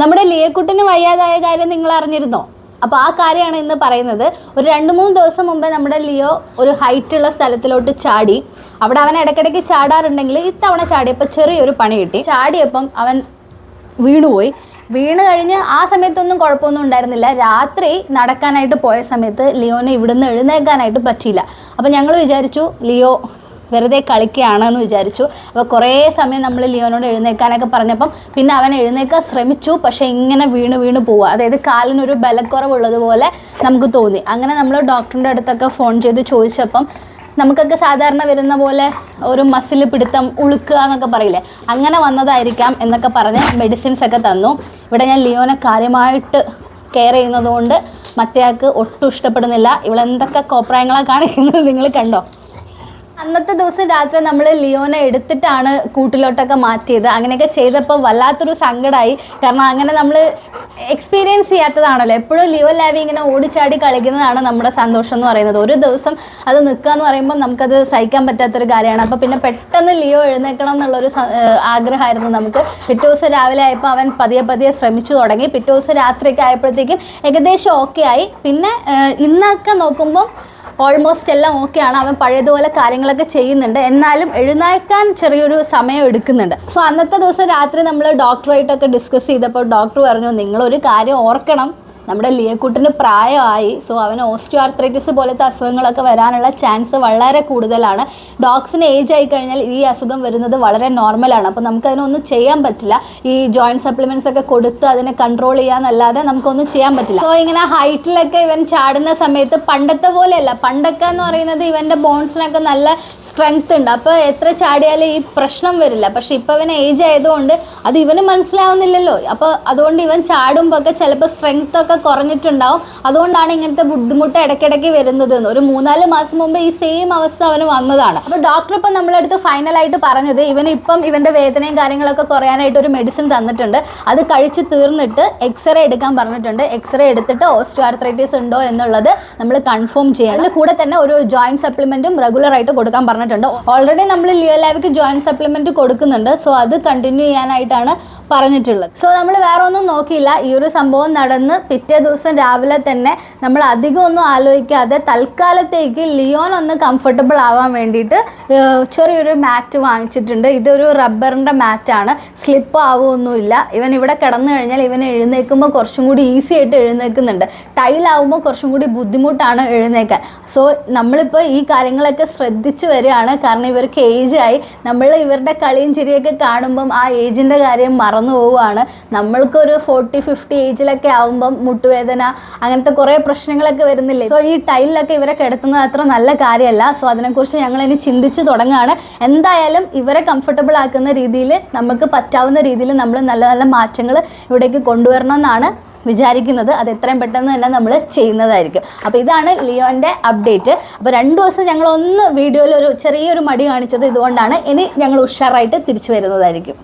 നമ്മുടെ ലിയക്കുട്ടിന് വയ്യാതായ കാര്യം നിങ്ങൾ അറിഞ്ഞിരുന്നോ? അപ്പോൾ ആ കാര്യമാണ് ഇന്ന് പറയുന്നത്. ഒരു രണ്ട് മൂന്ന് ദിവസം മുമ്പേ നമ്മുടെ ലിയോ ഒരു ഹൈറ്റ് ഉള്ള സ്ഥലത്തിലോട്ട് ചാടി. അവിടെ അവൻ ഇടയ്ക്കിടയ്ക്ക് ചാടാറുണ്ടെങ്കിൽ ഇത്തവണ ചാടിയപ്പോൾ ചെറിയൊരു പണി കിട്ടി. ചാടിയപ്പം അവൻ വീണുപോയി. വീണ് കഴിഞ്ഞ് ആ സമയത്തൊന്നും കുഴപ്പമൊന്നും ഉണ്ടായിരുന്നില്ല. രാത്രി നടക്കാനായിട്ട് പോയ സമയത്ത് ലിയോനെ ഇവിടുന്ന് എഴുന്നേൽക്കാനായിട്ട് പറ്റിയില്ല. അപ്പം ഞങ്ങൾ വിചാരിച്ചു ലിയോ വെറുതെ കളിക്കുകയാണെന്ന് വിചാരിച്ചു. അപ്പോൾ കുറേ സമയം നമ്മൾ ലിയോനോട് എഴുന്നേക്കാനൊക്കെ പറഞ്ഞപ്പം പിന്നെ അവൻ എഴുന്നേക്കാൻ ശ്രമിച്ചു. പക്ഷേ ഇങ്ങനെ വീണ് വീണ് പോവുക. അതായത് കാലിനൊരു ബലക്കുറവുള്ളതുപോലെ നമുക്ക് തോന്നി. അങ്ങനെ നമ്മൾ ഡോക്ടറിന്റെ അടുത്തൊക്കെ ഫോൺ ചെയ്ത് ചോദിച്ചപ്പം നമുക്കൊക്കെ സാധാരണ വരുന്ന പോലെ ഒരു മസിൽ പിടുത്തം ഉളുക്കുക എന്നൊക്കെ പറയില്ലേ? അങ്ങനെ വന്നതായിരിക്കാം എന്നൊക്കെ പറഞ്ഞ് മെഡിസിൻസ് ഒക്കെ തന്നു. ഇവിടെ ഞാൻ ലിയോനെ കാര്യമായിട്ട് കെയർ ചെയ്യുന്നതുകൊണ്ട് മറ്റേയാൾക്ക് ഒട്ടും ഇഷ്ടപ്പെടുന്നില്ല. ഇവളെന്തൊക്കെ കോപ്രായങ്ങളാണ് കാണിക്കുന്നത് നിങ്ങൾ കണ്ടോ? അന്നത്തെ ദിവസം രാത്രി നമ്മൾ ലിയോനെ എടുത്തിട്ടാണ് കൂട്ടിലോട്ടൊക്കെ മാറ്റിയത്. അങ്ങനെയൊക്കെ ചെയ്തപ്പോൾ വല്ലാത്തൊരു സങ്കടമായി കാരണം അങ്ങനെ നമ്മൾ എക്സ്പീരിയൻസ് ചെയ്യാത്തതാണല്ലോ. എപ്പോഴും ലിയോ ലാവി ഇങ്ങനെ ഓടിച്ചാടി കളിക്കുന്നതാണ് നമ്മുടെ സന്തോഷം എന്ന് പറയുന്നത്. ഒരു ദിവസം അത് നിൽക്കുക എന്ന് പറയുമ്പോൾ നമുക്കത് സഹിക്കാൻ പറ്റാത്തൊരു കാര്യമാണ്. അപ്പോൾ പിന്നെ പെട്ടെന്ന് ലിയോ എഴുന്നേക്കണം എന്നുള്ളൊരു ആഗ്രഹമായിരുന്നു നമുക്ക്. പിറ്റേ ദിവസം രാവിലെ ആയപ്പോൾ അവൻ പതിയെ പതിയെ ശ്രമിച്ചു തുടങ്ങി. പിറ്റേ ദിവസം രാത്രിയൊക്കെ ആയപ്പോഴത്തേക്കും ഏകദേശം ഓക്കെ ആയി. പിന്നെ ഇന്നൊക്കെ നോക്കുമ്പോൾ ഓൾമോസ്റ്റ് എല്ലാം ഓക്കെയാണ് അവൻ പഴയതുപോലെ കാര്യങ്ങളൊക്കെ ചെയ്യുന്നുണ്ട്. എന്നാലും എഴുന്നേൽക്കാൻ ചെറിയൊരു സമയം എടുക്കുന്നുണ്ട്. സോ അന്നത്തെ ദിവസം രാത്രി നമ്മൾ ഡോക്ടറുമായിട്ടൊക്കെ ഡിസ്കസ് ചെയ്തപ്പോൾ ഡോക്ടർ പറഞ്ഞു നിങ്ങളൊരു കാര്യം ഓർക്കണം. നമ്മുടെ ലിയക്കുട്ടിന് പ്രായമായി സോ അവന് ഓസ്റ്റിയോ ആർത്രൈറ്റിസ് പോലത്തെ അസുഖങ്ങളൊക്കെ വരാനുള്ള ചാൻസ് വളരെ കൂടുതലാണ്. ഡോഗ്സിന് ഏജ് ആയി കഴിഞ്ഞാൽ ഈ അസുഖം വരുന്നത് വളരെ നോർമലാണ് അപ്പോൾ നമുക്ക് അതിനൊന്നും ചെയ്യാൻ പറ്റില്ല. ഈ ജോയിന്റ് സപ്ലിമെന്റ്സ് ഒക്കെ കൊടുത്ത് അതിനെ കൺട്രോൾ ചെയ്യാന്നല്ലാതെ നമുക്കൊന്നും ചെയ്യാൻ പറ്റില്ല. സോ ഇങ്ങനെ ഹൈറ്റിലൊക്കെ ഇവൻ ചാടുന്ന സമയത്ത് പണ്ടത്തെ പോലെയല്ല. പണ്ടൊക്കെ എന്ന് പറയുന്നത് ഇവന്റെ ബോൺസിനൊക്കെ നല്ല സ്ട്രെങ്ത് ഉണ്ട്. അപ്പോൾ എത്ര ചാടിയാലും ഈ പ്രശ്നം വരില്ല. പക്ഷെ ഇപ്പോൾ ഇവൻ ഏജ് ആയതുകൊണ്ട് അത് ഇവന് മനസ്സിലാവുന്നില്ലല്ലോ. അപ്പോൾ അതുകൊണ്ട് ഇവൻ ചാടുമ്പോൾ ഒക്കെ ചിലപ്പോൾ സ്ട്രെങ്ത് ഒക്കെ കുറഞ്ഞിട്ടുണ്ടാവും. അതുകൊണ്ടാണ് ഇങ്ങനത്തെ ബുദ്ധിമുട്ട് ഇടയ്ക്കിടയ്ക്ക് വരുന്നത്. ഒരു മൂന്നാൽ മാസം മുമ്പ് ഈ സെയിം അവസ്ഥ അവന് വന്നതാണ്. അപ്പോൾ ഡോക്ടർ ഇപ്പം നമ്മളടുത്ത് ഫൈനലായിട്ട് പറഞ്ഞത് ഇവന് ഇപ്പം ഇവന്റെ വേദനയും കാര്യങ്ങളൊക്കെ കുറയാനായിട്ട് ഒരു മെഡിസിൻ തന്നിട്ടുണ്ട്. അത് കഴിച്ച് തീർന്നിട്ട് എക്സ്റേ എടുക്കാൻ പറഞ്ഞിട്ടുണ്ട്. എക്സ്റേ എടുത്തിട്ട് ഓസ്റ്റിയോ ആർത്രൈറ്റിസ് ഉണ്ടോ എന്നുള്ളത് നമ്മൾ കൺഫേം ചെയ്യണം. അതിൽ കൂടെ തന്നെ ഒരു ജോയിന്റ് സപ്ലിമെന്റും റെഗുലർ ആയിട്ട് കൊടുക്കാൻ പറഞ്ഞിട്ടുണ്ട്. ഓൾറെഡി നമ്മൾ ലിയോലാവിക്ക് ജോയിന്റ് സപ്ലിമെന്റ് കൊടുക്കുന്നുണ്ട്. സോ അത് കണ്ടിന്യൂ ചെയ്യാനായിട്ടാണ് പറഞ്ഞിട്ടുള്ളത്. സോ നമ്മൾ വേറെ ഒന്നും നോക്കിയില്ല. ഈ ഒരു സംഭവം നടന്ന് ദിവസം രാവിലെ തന്നെ നമ്മൾ അധികം ഒന്നും ആലോചിക്കാതെ തൽക്കാലത്തേക്ക് ലിയോൻ ഒന്ന് കംഫർട്ടബിൾ ആവാൻ വേണ്ടിയിട്ട് ചെറിയൊരു മാറ്റ് വാങ്ങിച്ചിട്ടുണ്ട്. ഇതൊരു റബ്ബറിന്റെ മാറ്റാണ് സ്ലിപ്പ് ആവുമൊന്നുമില്ല ഇവൻ ഇവിടെ കിടന്നു കഴിഞ്ഞാൽ ഇവൻ എഴുന്നേൽക്കുമ്പോൾ കുറച്ചും കൂടി ഈസി ആയിട്ട് എഴുന്നേൽക്കുന്നുണ്ട്. ടൈലാവുമ്പോൾ കുറച്ചും കൂടി ബുദ്ധിമുട്ടാണ് എഴുന്നേക്കാൻ സോ നമ്മളിപ്പോൾ ഈ കാര്യങ്ങളൊക്കെ ശ്രദ്ധിച്ച് വരികയാണ്. കാരണം ഇവർക്ക് ഏജ് ആയി. നമ്മൾ ഇവരുടെ കളിയും ചിരിയൊക്കെ കാണുമ്പം ആ ഏജിന്റെ കാര്യം മറന്നു പോവുകയാണ്. നമ്മൾക്കൊരു ഫോർട്ടി ഫിഫ്റ്റി ഏജിലൊക്കെ ആവുമ്പം മുട്ടുവേദന അങ്ങനത്തെ കുറേ പ്രശ്നങ്ങളൊക്കെ വരുന്നില്ലേ? സോ ഈ ടൈലിലൊക്കെ ഇവരെ കിടത്തുന്നത് അത്ര നല്ല കാര്യമല്ല. സോ അതിനെക്കുറിച്ച് ഞങ്ങൾ ഇനി ചിന്തിച്ചു തുടങ്ങുകയാണ് എന്തായാലും ഇവരെ കംഫർട്ടബിൾ ആക്കുന്ന രീതിയിൽ നമുക്ക് പറ്റാവുന്ന രീതിയിൽ നമ്മൾ നല്ല നല്ല മാറ്റങ്ങൾ ഇവിടേക്ക് കൊണ്ടുവരണമെന്നാണ് വിചാരിക്കുന്നത്. അത് എത്രയും പെട്ടെന്ന് തന്നെ നമ്മൾ ചെയ്യുന്നതായിരിക്കും. അപ്പോൾ ഇതാണ് ലിയോന്റെ അപ്ഡേറ്റ് അപ്പോൾ രണ്ട് ദിവസം ഞങ്ങൾ ഒന്ന് വീഡിയോയിൽ ഒരു ചെറിയൊരു മടി കാണിച്ചത് ഇതുകൊണ്ടാണ്. ഇനി ഞങ്ങൾ ഉഷാറായിട്ട് തിരിച്ചു വരുന്നതായിരിക്കും.